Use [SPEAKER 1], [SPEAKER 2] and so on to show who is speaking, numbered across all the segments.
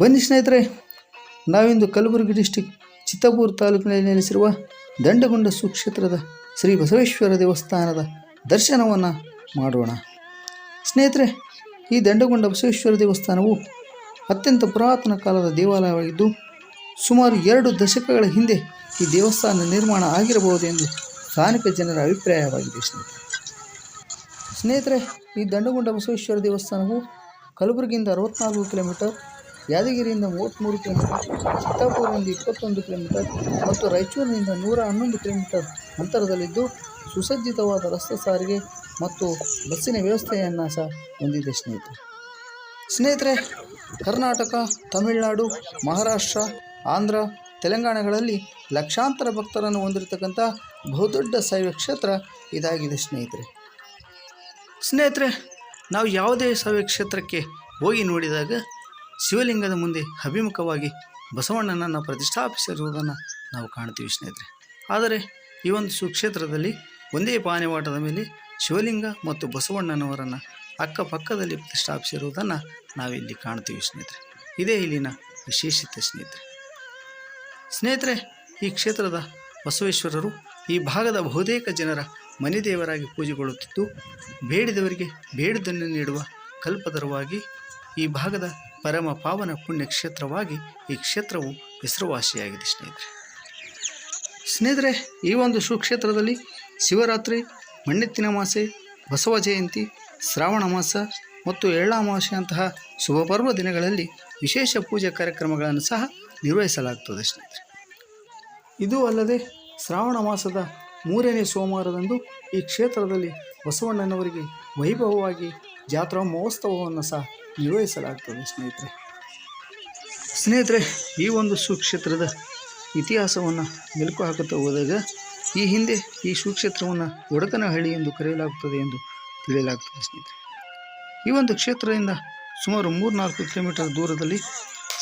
[SPEAKER 1] ಬನ್ನಿ ಸ್ನೇಹಿತರೆ, ನಾವಿಂದು ಕಲಬುರಗಿ ಡಿಸ್ಟಿಕ್ ಚಿತ್ತಾಪುರ ತಾಲೂಕಿನಲ್ಲಿ ನೆಲೆಸಿರುವ ದಂಡಗೊಂಡ ಸುಕ್ಷೇತ್ರದ ಶ್ರೀ ಬಸವೇಶ್ವರ ದೇವಸ್ಥಾನದ ದರ್ಶನವನ್ನು ಮಾಡೋಣ. ಸ್ನೇಹಿತರೆ, ಈ ದಂಡಗೊಂಡ ಬಸವೇಶ್ವರ ದೇವಸ್ಥಾನವು ಅತ್ಯಂತ ಪುರಾತನ ಕಾಲದ ದೇವಾಲಯವಾಗಿದ್ದು, ಸುಮಾರು ಎರಡು ದಶಕಗಳ ಹಿಂದೆ ಈ ದೇವಸ್ಥಾನ ನಿರ್ಮಾಣ ಆಗಿರಬಹುದು ಎಂದು ಸ್ಥಾನಿಕ ಜನರ ಅಭಿಪ್ರಾಯವಾಗಿದೆ ಸ್ನೇಹಿತರೆ. ಸ್ನೇಹಿತರೆ, ಈ ದಂಡಗೊಂಡ ಬಸವೇಶ್ವರ ದೇವಸ್ಥಾನವು ಕಲಬುರಗಿಯಿಂದ ಅರವತ್ನಾಲ್ಕು ಕಿಲೋಮೀಟರ್ ಯಾದಗಿರಿಯಿಂದ ಮೂವತ್ತ್ಮೂರು ಕಿಲೋಮೀಟರ್ ಚಿತ್ತಾಪುರದಿಂದ ಇಪ್ಪತ್ತೊಂದು ಕಿಲೋಮೀಟರ್ ಮತ್ತು ರಾಯಚೂರಿನಿಂದ ನೂರ ಹನ್ನೊಂದು ಕಿಲೋಮೀಟರ್ ಅಂತರದಲ್ಲಿದ್ದು ಸುಸಜ್ಜಿತವಾದ ರಸ್ತೆ ಸಾರಿಗೆ ಮತ್ತು ಬಸ್ಸಿನ ವ್ಯವಸ್ಥೆಯನ್ನು ಸಹ ಹೊಂದಿದೆ ಸ್ನೇಹಿತರೆ. ಸ್ನೇಹಿತರೆ, ಕರ್ನಾಟಕ, ತಮಿಳುನಾಡು, ಮಹಾರಾಷ್ಟ್ರ, ಆಂಧ್ರ, ತೆಲಂಗಾಣಗಳಲ್ಲಿ ಲಕ್ಷಾಂತರ ಭಕ್ತರನ್ನು ಹೊಂದಿರತಕ್ಕಂಥ ಬಹುದೊಡ್ಡ ಶೈವ ಕ್ಷೇತ್ರ ಇದಾಗಿದೆ ಸ್ನೇಹಿತರೆ. ಸ್ನೇಹಿತರೆ, ನಾವು ಯಾವುದೇ ಶೈವ ಕ್ಷೇತ್ರಕ್ಕೆ ಹೋಗಿ ನೋಡಿದಾಗ ಶಿವಲಿಂಗದ ಮುಂದೆ ಅಭಿಮುಖವಾಗಿ ಬಸವಣ್ಣನನ್ನು ಪ್ರತಿಷ್ಠಾಪಿಸಿರುವುದನ್ನು ನಾವು ಕಾಣ್ತೀವಿ ಸ್ನೇಹಿತರೆ. ಆದರೆ ಈ ಒಂದು ಸುಕ್ಷೇತ್ರದಲ್ಲಿ ಒಂದೇ ಪಾನಿವಾಟದ ಮೇಲೆ ಶಿವಲಿಂಗ ಮತ್ತು ಬಸವಣ್ಣನವರನ್ನು ಅಕ್ಕಪಕ್ಕದಲ್ಲಿ ಪ್ರತಿಷ್ಠಾಪಿಸಿರುವುದನ್ನು ನಾವಿಲ್ಲಿ ಕಾಣ್ತೀವಿ ಸ್ನೇಹಿತರೆ. ಇದೇ ಇಲ್ಲಿನ ವಿಶೇಷತೆ ಸ್ನೇಹಿತರೆ. ಸ್ನೇಹಿತರೆ, ಈ ಕ್ಷೇತ್ರದ ಬಸವೇಶ್ವರರು ಈ ಭಾಗದ ಬಹುತೇಕ ಜನರ ಮನೆ ದೇವರಾಗಿ ಪೂಜೆಗೊಳ್ಳುತ್ತಿದ್ದು, ಬೇಡಿದವರಿಗೆ ಬೇಡದನ್ನು ನೀಡುವ ಕಲ್ಪದರವಾಗಿ ಈ ಭಾಗದ ಪರಮ ಪಾವನ ಪುಣ್ಯ ಕ್ಷೇತ್ರವಾಗಿ ಈ ಕ್ಷೇತ್ರವು ಹೆಸರುವಾಸಿಯಾಗಿದೆ, ಸ್ನೇಹಿತರೆ. ಸ್ನೇಹಿತರೆ, ಈ ಒಂದು ಸುಕ್ಷೇತ್ರದಲ್ಲಿ ಶಿವರಾತ್ರಿ, ಮಣ್ಣೆತ್ತಿನ ಮಾಸೆ, ಬಸವ ಜಯಂತಿ, ಶ್ರಾವಣ ಮಾಸ ಮತ್ತು ಎಳ್ಳಾಮಾವಾಸ್ಯೆಯಂತಹ ಶುಭ ಪರ್ವ ದಿನಗಳಲ್ಲಿ ವಿಶೇಷ ಪೂಜೆ ಕಾರ್ಯಕ್ರಮಗಳನ್ನು ಸಹ ನಿರ್ವಹಿಸಲಾಗುತ್ತದೆ, ಸ್ನೇಹಿತರೆ. ಇದು ಅಲ್ಲದೆ ಶ್ರಾವಣ ಮಾಸದ ಮೂರನೇ ಸೋಮವಾರದಂದು ಈ ಕ್ಷೇತ್ರದಲ್ಲಿ ಬಸವಣ್ಣನವರಿಗೆ ವೈಭವವಾಗಿ ಜಾತ್ರಾ ಮಹೋತ್ಸವವನ್ನು ಸಹ ನಿರ್ವಹಿಸಲಾಗ್ತದೆ ಸ್ನೇಹಿತರೆ. ಸ್ನೇಹಿತರೆ, ಈ ಒಂದು ಸುಕ್ಷೇತ್ರದ ಇತಿಹಾಸವನ್ನು ಮೆಲುಕು ಹಾಕುತ್ತಾ ಹೋದಾಗ ಈ ಹಿಂದೆ ಈ ಸುಕ್ಷೇತ್ರವನ್ನು ಒಡಕನಹಳ್ಳಿ ಎಂದು ಕರೆಯಲಾಗುತ್ತದೆ ಎಂದು ತಿಳಿಯಲಾಗ್ತದೆ ಸ್ನೇಹಿತರೆ. ಈ ಒಂದು ಕ್ಷೇತ್ರದಿಂದ ಸುಮಾರು ಮೂರ್ನಾಲ್ಕು ಕಿಲೋಮೀಟರ್ ದೂರದಲ್ಲಿ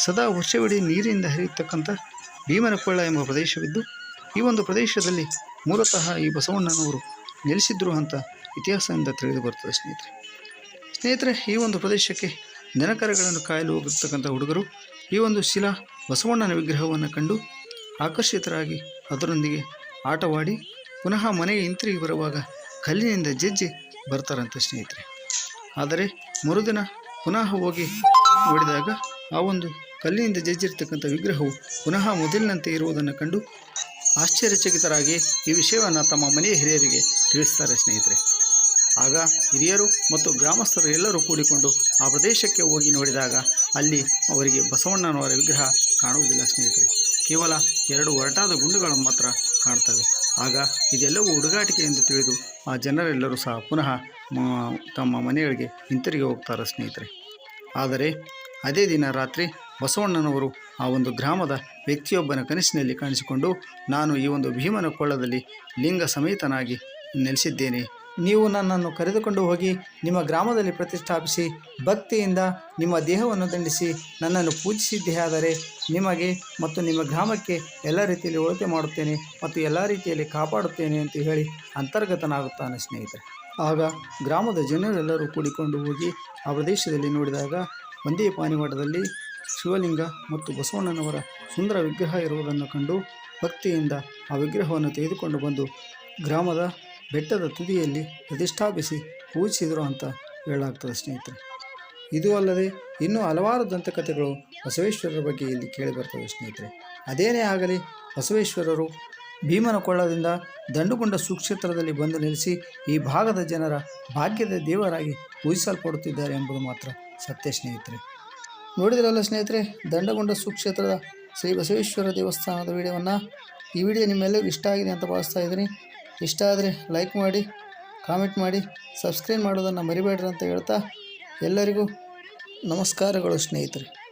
[SPEAKER 1] ಸದಾ ವರ್ಷವಿಡೀ ನೀರಿನಿಂದ ಹರಿಯತಕ್ಕಂಥ ಭೀಮನಕೊಳ್ಳ ಎಂಬ ಪ್ರದೇಶವಿದ್ದು, ಈ ಒಂದು ಪ್ರದೇಶದಲ್ಲಿ ಮೂಲತಃ ಈ ಬಸವಣ್ಣನವರು ನೆಲೆಸಿದ್ರು ಅಂತ ಇತಿಹಾಸದಿಂದ ತಿಳಿದು ಬರ್ತದೆ ಸ್ನೇಹಿತರೆ. ಸ್ನೇಹಿತರೆ, ಈ ಒಂದು ಪ್ರದೇಶಕ್ಕೆ ದನಕರಗಳನ್ನು ಕಾಯಲು ಹೋಗಿರ್ತಕ್ಕಂಥ ಹುಡುಗರು, ಈ ಒಂದು ಶಿಲಾ ಬಸವಣ್ಣನ ವಿಗ್ರಹವನ್ನು ಕಂಡು ಆಕರ್ಷಿತರಾಗಿ ಅದರೊಂದಿಗೆ ಆಟವಾಡಿ ಪುನಃ ಮನೆಗೆ ಹಿಂತಿರುಗಿ ಬರುವಾಗ ಕಲ್ಲಿನಿಂದ ಜಜ್ಜಿ ಬರ್ತಾರಂತೆ ಸ್ನೇಹಿತರೆ. ಆದರೆ ಮರುದಿನ ಪುನಃ ಹೋಗಿ ನೋಡಿದಾಗ ಆ ಒಂದು ಕಲ್ಲಿನಿಂದ ಜಜ್ಜಿರ್ತಕ್ಕಂಥ ವಿಗ್ರಹವು ಪುನಃ ಮೊದಲಿನಂತೆ ಇರುವುದನ್ನು ಕಂಡು ಆಶ್ಚರ್ಯಚಕಿತರಾಗಿ ಈ ವಿಷಯವನ್ನು ತಮ್ಮ ಮನೆಯ ಹಿರಿಯರಿಗೆ ತಿಳಿಸ್ತಾರೆ ಸ್ನೇಹಿತರೆ. ಆಗ ಹಿರಿಯರು ಮತ್ತು ಗ್ರಾಮಸ್ಥರು ಎಲ್ಲರೂ ಕೂಡಿಕೊಂಡು ಆ ಪ್ರದೇಶಕ್ಕೆ ಹೋಗಿ ನೋಡಿದಾಗ ಅಲ್ಲಿ ಅವರಿಗೆ ಬಸವಣ್ಣನವರ ವಿಗ್ರಹ ಕಾಣುವುದಿಲ್ಲ, ಸ್ನೇಹಿತರೆ. ಕೇವಲ ಎರಡು ಒರಟಾದ ಗುಂಡುಗಳು ಮಾತ್ರ ಕಾಣ್ತವೆ. ಆಗ ಇದೆಲ್ಲವೂ ಹುಡುಗಾಟಿಕೆ ಎಂದು ತಿಳಿದು ಆ ಜನರೆಲ್ಲರೂ ಸಹ ಪುನಃ ತಮ್ಮ ಮನೆಗಳಿಗೆ ಹಿಂತಿರುಗಿ ಹೋಗ್ತಾರೆ, ಸ್ನೇಹಿತರೆ. ಆದರೆ ಅದೇ ದಿನ ರಾತ್ರಿ ಬಸವಣ್ಣನವರು ಆ ಒಂದು ಗ್ರಾಮದ ವ್ಯಕ್ತಿಯೊಬ್ಬನ ಕನಸಿನಲ್ಲಿ ಕಾಣಿಸಿಕೊಂಡು, ನಾನು ಈ ಒಂದು ಭೀಮನ ಕೊಳ್ಳದಲ್ಲಿ ಲಿಂಗ ಸಮೇತನಾಗಿ ನೆಲೆಸಿದ್ದೇನೆ. ನೀವು ನನ್ನನ್ನು ಕರೆದುಕೊಂಡು ಹೋಗಿ ನಿಮ್ಮ ಗ್ರಾಮದಲ್ಲಿ ಪ್ರತಿಷ್ಠಾಪಿಸಿ, ಭಕ್ತಿಯಿಂದ ನಿಮ್ಮ ದೇಹವನ್ನು ದಂಡಿಸಿ, ನನ್ನನ್ನು ಪೂಜಿಸಿದ್ದೇ ನಿಮಗೆ ಮತ್ತು ನಿಮ್ಮ ಗ್ರಾಮಕ್ಕೆ ಎಲ್ಲ ರೀತಿಯಲ್ಲಿ ಒಳತೆ ಮಾಡುತ್ತೇನೆ ಮತ್ತು ಎಲ್ಲ ರೀತಿಯಲ್ಲಿ ಕಾಪಾಡುತ್ತೇನೆ ಅಂತ ಹೇಳಿ ಅಂತರ್ಗತನಾಗುತ್ತಾನೆ ಸ್ನೇಹಿತರೆ. ಆಗ ಗ್ರಾಮದ ಜನರೆಲ್ಲರೂ ಕೂಡಿಕೊಂಡು ಹೋಗಿ ಆ ಪ್ರದೇಶದಲ್ಲಿ ನೋಡಿದಾಗ ಒಂದೇ ಪಾನಿವಾಟದಲ್ಲಿ ಶಿವಲಿಂಗ ಮತ್ತು ಬಸವಣ್ಣನವರ ಸುಂದರ ವಿಗ್ರಹ ಇರುವುದನ್ನು ಕಂಡು ಭಕ್ತಿಯಿಂದ ಆ ವಿಗ್ರಹವನ್ನು ತೆಗೆದುಕೊಂಡು ಬಂದು ಗ್ರಾಮದ ಬೆಟ್ಟದ ತುದಿಯಲ್ಲಿ ಪ್ರತಿಷ್ಠಾಪಿಸಿ ಪೂಜಿಸಿದರು ಅಂತ ಹೇಳಲಾಗ್ತದೆ ಸ್ನೇಹಿತರೆ. ಇದು ಅಲ್ಲದೆ ಇನ್ನೂ ಹಲವಾರು ದಂತಕಥೆಗಳು ಬಸವೇಶ್ವರರ ಬಗ್ಗೆ ಇಲ್ಲಿ ಕೇಳಿ ಬರ್ತವೆ ಸ್ನೇಹಿತರೆ. ಅದೇನೇ ಆಗಲಿ, ಬಸವೇಶ್ವರರು ಭೀಮನ ಕೊಳ್ಳದಿಂದ ದಂಡುಗೊಂಡ ಸುಕ್ಷೇತ್ರದಲ್ಲಿ ಬಂದು ನೆಲೆಸಿ ಈ ಭಾಗದ ಜನರ ಭಾಗ್ಯದ ದೇವರಾಗಿ ಪೂಜಿಸಲ್ಪಡುತ್ತಿದ್ದಾರೆ ಎಂಬುದು ಮಾತ್ರ ಸತ್ಯ ಸ್ನೇಹಿತರೆ. ನೋಡಿದ್ರಲ್ಲ ಸ್ನೇಹಿತರೆ ದಂಡಗೊಂಡ ಸುಕ್ಷೇತ್ರದ ಶ್ರೀ ಬಸವೇಶ್ವರ ದೇವಸ್ಥಾನದ ವಿಡಿಯೋವನ್ನು. ಈ ವಿಡಿಯೋ ನಿಮ್ಮೆಲ್ಲರಿಗೂ ಇಷ್ಟ ಆಗಿದೆ ಅಂತ ಭಾವಿಸ್ತಾ ಇದ್ದೀನಿ. ಇಷ್ಟ ಆದರೆ ಲೈಕ್ ಮಾಡಿ ಕಾಮೆಂಟ್ ಮಾಡಿ ಸಬ್ಸ್ಕ್ರೈಬ್ ಮಾಡೋದನ್ನು ಮರಿಬೇಡ್ರಿ ಅಂತ ಹೇಳ್ತಾ ಎಲ್ಲರಿಗೂ ನಮಸ್ಕಾರಗಳು ಸ್ನೇಹಿತರೆ.